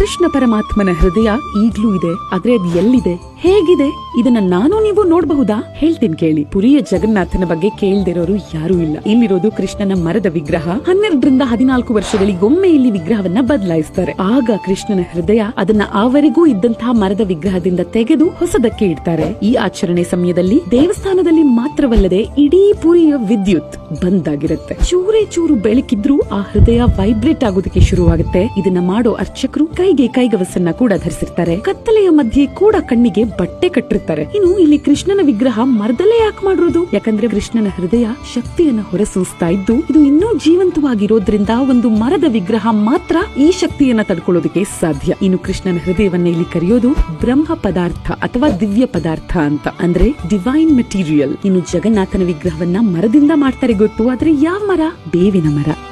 ಕೃಷ್ಣ ಪರಮಾತ್ಮನ ಹೃದಯ ಈಗ್ಲೂ ಇದೆ ಆದ್ರೆ ಅದು ಎಲ್ಲಿದೆ? ಹೇಗಿದೆ? ಇದನ್ನ ನಾನು ನೀವು ನೋಡಬಹುದಾ? ಹೇಳ್ತೀನಿ ಕೇಳಿ. ಪುರಿಯ ಜಗನ್ನಾಥನ ಬಗ್ಗೆ ಕೇಳ್ದಿರೋರು ಯಾರೂ ಇಲ್ಲ. ಇಲ್ಲಿರೋದು ಕೃಷ್ಣನ ಮರದ ವಿಗ್ರಹ. ಹನ್ನೆರಡರಿಂದ ಹದಿನಾಲ್ಕು ವರ್ಷಗಳಿಗೊಮ್ಮೆ ಇಲ್ಲಿ ವಿಗ್ರಹವನ್ನ ಬದಲಾಯಿಸ್ತಾರೆ. ಆಗ ಕೃಷ್ಣನ ಹೃದಯ ಅದನ್ನ ಆವರೆಗೂ ಇದ್ದಂತಹ ಮರದ ವಿಗ್ರಹದಿಂದ ತೆಗೆದು ಹೊಸದಕ್ಕೆ ಇಡ್ತಾರೆ. ಈ ಆಚರಣೆ ಸಮಯದಲ್ಲಿ ದೇವಸ್ಥಾನದಲ್ಲಿ ಮಾತ್ರವಲ್ಲದೆ ಇಡೀ ಪುರಿಯ ವಿದ್ಯುತ್ ಬಂದ್ ಆಗಿರುತ್ತೆ ಚೂರೇ ಚೂರು ಬೆಳಕಿದ್ರೂ ಆ ಹೃದಯ ವೈಬ್ರೇಟ್ ಆಗೋದಕ್ಕೆ ಶುರುವಾಗುತ್ತೆ. ಇದನ್ನ ಮಾಡೋ ಅರ್ಚಕರು ಕೈಗೆ ಕೈಗವಸನ್ನ ಕೂಡ ಧರಿಸಿರ್ತಾರೆ. ಕತ್ತಲೆಯ ಮಧ್ಯೆ ಕೂಡ ಕಣ್ಣಿಗೆ ಬಟ್ಟೆ ಕಟ್ಟಿರ್ತಾರೆ. ಇನ್ನು ಇಲ್ಲಿ ಕೃಷ್ಣನ ವಿಗ್ರಹ ಮರದಲ್ಲೇ ಯಾಕೆ ಮಾಡಿರೋದು? ಯಾಕಂದ್ರೆ ಕೃಷ್ಣನ ಹೃದಯ ಶಕ್ತಿಯನ್ನ ಹೊರಸೂಸ್ತಾ ಇದ್ದು, ಇದು ಇನ್ನೂ ಜೀವಂತವಾಗಿರೋದ್ರಿಂದ ಒಂದು ಮರದ ವಿಗ್ರಹ ಮಾತ್ರ ಈ ಶಕ್ತಿಯನ್ನ ತಡ್ಕೊಳ್ಳೋದಕ್ಕೆ ಸಾಧ್ಯ. ಇನ್ನು ಕೃಷ್ಣನ ಹೃದಯವನ್ನ ಇಲ್ಲಿ ಕರೆಯೋದು ಬ್ರಹ್ಮ ಪದಾರ್ಥ ಅಥವಾ ದಿವ್ಯ ಪದಾರ್ಥ ಅಂತ. ಅಂದ್ರೆ ಡಿವೈನ್ ಮೆಟೀರಿಯಲ್ ಇನ್ನು ಜಗನ್ನಾಥನ ವಿಗ್ರಹವನ್ನ ಮರದಿಂದ ಮಾಡ್ತಾರೆ ಗೊತ್ತು, ಆದ್ರೆ ಯಾವ ಮರ? ಬೇವಿನ ಮರ.